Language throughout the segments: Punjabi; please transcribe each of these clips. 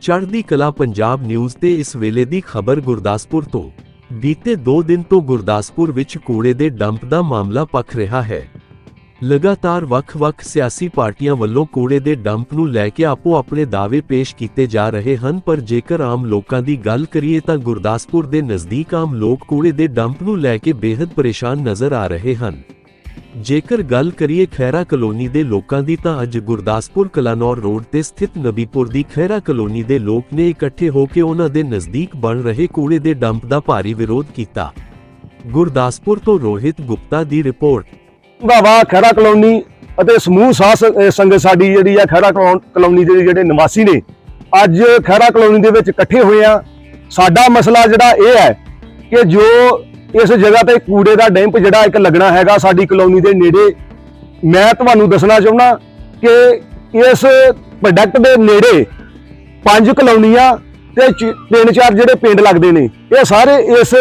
ਚੜ੍ਹਦੀ ਕਲਾ ਪੰਜਾਬ ਨਿਊਜ਼ ਤੇ ਇਸ ਵੇਲੇ ਦੀ ਖਬਰ ਗੁਰਦਾਸਪੁਰ ਤੋਂ। ਬੀਤੇ 2 ਦਿਨ ਤੋਂ ਗੁਰਦਾਸਪੁਰ ਵਿੱਚ ਕੂੜੇ ਦੇ ਡੰਪ ਦਾ ਮਾਮਲਾ ਪੱਖ ਰਿਹਾ ਹੈ। ਲਗਾਤਾਰ ਵੱਖ-ਵੱਖ ਸਿਆਸੀ ਪਾਰਟੀਆਂ ਵੱਲੋਂ ਕੂੜੇ ਦੇ ਡੰਪ ਨੂੰ ਲੈ ਕੇ ਆਪੋ ਆਪਣੇ ਦਾਅਵੇ ਪੇਸ਼ ਕੀਤੇ ਜਾ ਰਹੇ ਹਨ, ਪਰ ਜੇਕਰ ਆਮ ਲੋਕਾਂ ਦੀ ਗੱਲ ਕਰੀਏ ਤਾਂ ਗੁਰਦਾਸਪੁਰ ਦੇ ਨਜ਼ਦੀਕ ਆਮ ਲੋਕ ਕੂੜੇ ਦੇ ਡੰਪ ਨੂੰ ਲੈ ਕੇ ਬੇहद ਪਰੇਸ਼ਾਨ ਨਜ਼ਰ ਆ ਰਹੇ ਹਨ। ਜੇਕਰ ਗੱਲ ਕਰੀਏ ਖੈਰਾ ਕਲੋਨੀ ਦੇ ਲੋਕਾਂ ਦੀ ਤਾਂ ਅੱਜ ਗੁਰਦਾਸਪੁਰ ਕਲਾਨੌਰ ਰੋਡ ਤੇ ਸਥਿਤ ਨਬੀਪੁਰ ਦੀ ਖੈਰਾ ਕਲੋਨੀ ਦੇ ਲੋਕ ਨੇ ਇਕੱਠੇ ਹੋ ਕੇ ਉਹਨਾਂ ਦੇ ਨਜ਼ਦੀਕ ਬਣ ਰਹੇ ਕੂੜੇ ਦੇ ਡੰਪ ਦਾ ਭਾਰੀ ਵਿਰੋਧ ਕੀਤਾ। ਗੁਰਦਾਸਪੁਰ ਤੋਂ ਰੋਹਿਤ ਗੁਪਤਾ ਦੀ ਰਿਪੋਰਟ। ਭਾਵਾ ਖੈਰਾ ਕਲੋਨੀ ਅਤੇ ਸਮੂਹ ਸਾਸ ਸੰਗਤ ਸਾਡੀ ਜਿਹੜੀ ਆ ਖੈਰਾ ਕਲੋ- ਕਲੋਨੀ ਦੇ ਜਿਹੜੇ ਨਿਵਾਸੀ ਨੇ, ਅੱਜ ਖੈਰਾ ਕਲੋਨੀ ਦੇ ਵਿੱਚ ਇਕੱਠੇ ਹੋਏ ਆ। ਸਾਡਾ ਮਸਲਾ ਜਿਹੜਾ ਇਹ ਹੈ ਕਿ ਜੋ ਇਸ ਜਗ੍ਹਾ ਤੇ ਕੂੜੇ ਦਾ ਡੈਂਪ ਜਿਹੜਾ ਇੱਕ ਲੱਗਣਾ ਹੈਗਾ ਸਾਡੀ ਕਲੋਨੀ ਦੇ ਨੇੜੇ। ਮੈਂ ਤੁਹਾਨੂੰ ਦੱਸਣਾ ਚਾਹੁੰਦਾ ਕਿ ਇਸ ਪ੍ਰੋਡਕਟ ਦੇ ਨੇੜੇ ਪੰਜ ਕਲੋਨੀਆਂ ਤੇ ਚ- ਤਿੰਨ ਚਾਰ ਜਿਹੜੇ ਪਿੰਡ ਲੱਗਦੇ ਨੇ, ਇਹ ਸਾਰੇ ਇਸ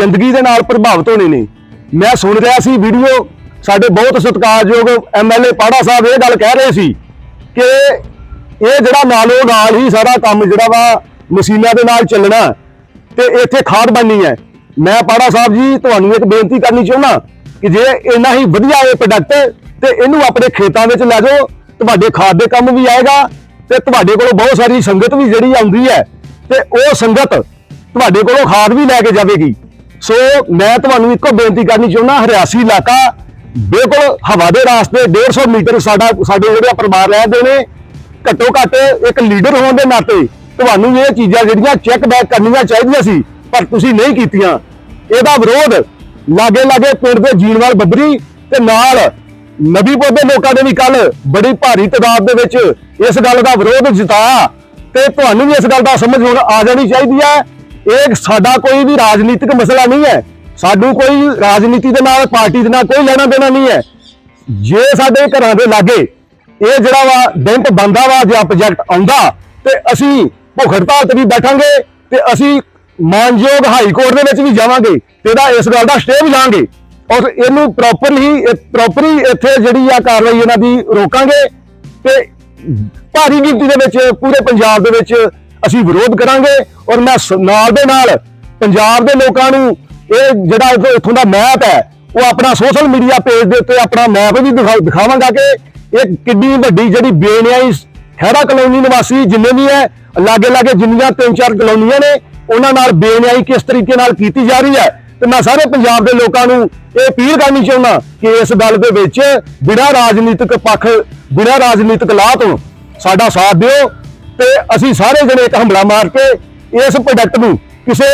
ਗੰਦਗੀ ਦੇ ਨਾਲ ਪ੍ਰਭਾਵਿਤ ਹੋਣੇ ਨੇ। ਮੈਂ ਸੁਣ ਰਿਹਾ ਸੀ ਵੀਡੀਓ, ਸਾਡੇ ਬਹੁਤ ਸਤਿਕਾਰਯੋਗ ਐਮਐਲਏ ਪਾੜਾ ਸਾਹਿਬ ਇਹ ਗੱਲ ਕਹਿ ਰਹੇ ਸੀ ਕਿ ਇਹ ਜਿਹੜਾ ਨਾਲੋਂ ਨਾਲ ਹੀ ਸਾਰਾ ਕੰਮ ਜਿਹੜਾ ਵਾ ਮਸ਼ੀਨਾਂ ਦੇ ਨਾਲ ਚੱਲਣਾ ਤੇ ਇੱਥੇ ਖਾਦ ਬਣਨੀ ਹੈ। ਮੈਂ ਪਾੜਾ ਸਾਹਿਬ ਜੀ, ਤੁਹਾਨੂੰ ਇੱਕ ਬੇਨਤੀ ਕਰਨੀ ਚਾਹੁੰਦਾ ਕਿ ਜੇ ਇੰਨਾ ਹੀ ਵਧੀਆ ਇਹ ਪ੍ਰੋਡਕਟ ਤੇ ਇਹਨੂੰ ਆਪਣੇ ਖੇਤਾਂ ਵਿੱਚ ਲੈ ਜਾਓ, ਤੁਹਾਡੇ ਖਾਦ ਦੇ ਕੰਮ ਵੀ ਆਏਗਾ, ਤੇ ਤੁਹਾਡੇ ਕੋਲੋਂ ਬਹੁਤ ਸਾਰੀ ਸੰਗਤ ਵੀ ਜਿਹੜੀ ਆਉਂਦੀ ਹੈ, ਤੇ ਉਹ ਸੰਗਤ ਤੁਹਾਡੇ ਕੋਲੋਂ ਖਾਦ ਵੀ ਲੈ ਕੇ ਜਾਵੇਗੀ। ਸੋ ਮੈਂ ਤੁਹਾਨੂੰ ਇੱਕੋ ਬੇਨਤੀ ਕਰਨੀ ਚਾਹੁੰਦਾ, ਹਰਿਆਸੀ ਇਲਾਕਾ ਬਿਲਕੁਲ ਹਵਾ ਦੇ ਰਾਸਤੇ 150 ਮੀਟਰ ਸਾਡਾ, ਸਾਡੇ ਜਿਹੜੇ ਪਰਿਵਾਰ ਰਹਿੰਦੇ ਨੇ, ਘੱਟੋ ਘੱਟ ਇੱਕ ਲੀਡਰ ਹੋਣ ਦੇ ਨਾਤੇ ਤੁਹਾਨੂੰ ਇਹ ਚੀਜ਼ਾਂ ਜਿਹੜੀਆਂ ਚੈੱਕ ਬੈਕ ਕਰਨੀਆਂ ਚਾਹੀਦੀਆਂ ਸੀ ਪਰ ਤੁਸੀਂ ਨਹੀਂ ਕੀਤੀਆਂ। ਇਹਦਾ ਵਿਰੋਧ ਲਾਗੇ ਲਾਗੇ ਪਿੰਡ ਦੇ ਜੀਣਵਾਲ ਬੱਬਰੀ ਤੇ ਨਾਲ ਨਬੀਪੁਰ ਦੇ ਲੋਕਾਂ ਨੇ ਵੀ ਕੱਲ ਬੜੀ ਭਾਰੀ ਤਾਦਾਦ ਦੇ ਵਿੱਚ ਇਸ ਗੱਲ ਦਾ ਵਿਰੋਧ ਜਤਾਇਆ ਤੇ ਤੁਹਾਨੂੰ ਵੀ ਇਸ ਗੱਲ ਦਾ ਸਮਝ ਹੁਣ ਆ ਜਾਣੀ ਚਾਹੀਦੀ ਹੈ। ਇਹ ਸਾਡਾ ਕੋਈ ਵੀ ਰਾਜਨੀਤਿਕ ਮਸਲਾ ਨਹੀਂ ਹੈ। ਸਾਨੂੰ ਕੋਈ ਰਾਜਨੀਤੀ ਦੇ ਨਾਲ, ਪਾਰਟੀ ਦੇ ਨਾਲ ਕੋਈ ਲੈਣਾ ਦੇਣਾ ਨਹੀਂ ਹੈ। ਜੇ ਸਾਡੇ ਘਰਾਂ ਦੇ ਲਾਗੇ ਇਹ ਜਿਹੜਾ ਵਾ ਡੈਂਟ ਬੰਦਾ ਵਾ, ਜਾਂ ਪ੍ਰੋਜੈਕਟ ਆਉਂਦਾ ਤੇ ਅਸੀਂ ਭੁੱਖ ਹੜਤਾਲ ਤੇ ਵੀ ਬੈਠਾਂਗੇ ਤੇ ਅਸੀਂ ਮਾਨਯੋਗ ਹਾਈ ਕੋਰਟ ਦੇ ਵਿੱਚ ਵੀ ਜਾਵਾਂਗੇ ਤੇ ਇਹਦਾ ਇਸ ਗੱਲ ਦਾ ਸਟੇ ਵੀ ਲਾਂਗੇ। ਔਰ ਇਹਨੂੰ ਪ੍ਰੋਪਰਲੀ ਪ੍ਰੋਪਰਲੀ ਇੱਥੇ ਜਿਹੜੀ ਆ ਕਾਰਵਾਈ ਇਹਨਾਂ ਦੀ ਰੋਕਾਂਗੇ ਤੇ ਭਾਰੀ ਗਿਣਤੀ ਦੇ ਵਿੱਚ ਪੂਰੇ ਪੰਜਾਬ ਦੇ ਵਿੱਚ ਅਸੀਂ ਵਿਰੋਧ ਕਰਾਂਗੇ ਔਰ ਮੈਂ ਸ- ਨਾਲ ਦੇ ਨਾਲ ਪੰਜਾਬ ਦੇ ਲੋਕਾਂ ਨੂੰ ਇਹ ਜਿਹੜਾ ਇੱਥੋਂ- ਦਾ ਮੈਪ ਹੈ, ਉਹ ਆਪਣਾ ਸੋਸ਼ਲ ਮੀਡੀਆ ਪੇਜ ਦੇ ਉੱਤੇ ਆਪਣਾ ਮੈਪ ਵੀ ਦਿਖਾ- ਦਿਖਾਵਾਂਗਾ ਕਿ ਇਹ ਕਿੰਨੀ ਵੱਡੀ ਜਿਹੜੀ ਬੇਨਿਆਈ ਖਹਿਰਾ ਕਲੋਨੀ ਨਿਵਾਸੀ ਜਿੰਨੇ ਵੀ ਹੈ ਲਾਗੇ ਲਾਗੇ ਜਿੰਨੀਆਂ ਤਿੰਨ ਚਾਰ ਕਲੋਨੀਆਂ ਨੇ ਉਹਨਾਂ ਨਾਲ ਬੇਨਿਆਈ ਕਿਸ ਤਰੀਕੇ ਨਾਲ ਕੀਤੀ ਜਾ ਰਹੀ ਹੈ? ਤੇ ਮੈਂ ਸਾਰੇ ਪੰਜਾਬ ਦੇ ਲੋਕਾਂ ਨੂੰ ਇਹ ਅਪੀਲ ਕਰਨੀ ਚਾਹੁੰਦਾ ਕਿ ਇਸ ਗੱਲ ਦੇ ਵਿੱਚ ਬਿਨਾਂ ਰਾਜਨੀਤਿਕ ਪੱਖ, ਬਿਨਾਂ ਰਾਜਨੀਤਿਕ ਲਾਹ ਤੋਂ ਸਾਡਾ ਸਾਥ ਦਿਓ ਤੇ ਅਸੀਂ ਸਾਰੇ ਜਣੇ ਇੱਕ ਹਮਲਾ ਮਾਰ ਕੇ ਇਸ ਪ੍ਰੋਡਕਟ ਨੂੰ ਕਿਸੇ,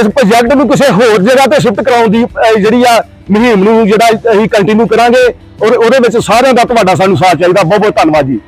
ਇਸ ਪ੍ਰੋਜੈਕਟ ਨੂੰ ਕਿਸੇ ਹੋਰ ਜਗ੍ਹਾ ਤੇ ਸ਼ਿਫਟ ਕਰਾਉਣ ਦੀ ਜਿਹੜੀ ਆ ਮੁਹਿੰਮ ਨੂੰ ਜਿਹੜਾ ਅਸੀਂ ਕੰਟੀਨਿਊ ਕਰਾਂਗੇ ਔਰ ਉਹਦੇ ਵਿੱਚ ਸਾਰਿਆਂ ਦਾ ਤੁਹਾਡਾ ਸਾਨੂੰ ਸਾਥ ਚਾਹੀਦਾ। ਬਹੁਤ ਬਹੁਤ ਧੰਨਵਾਦ ਜੀ।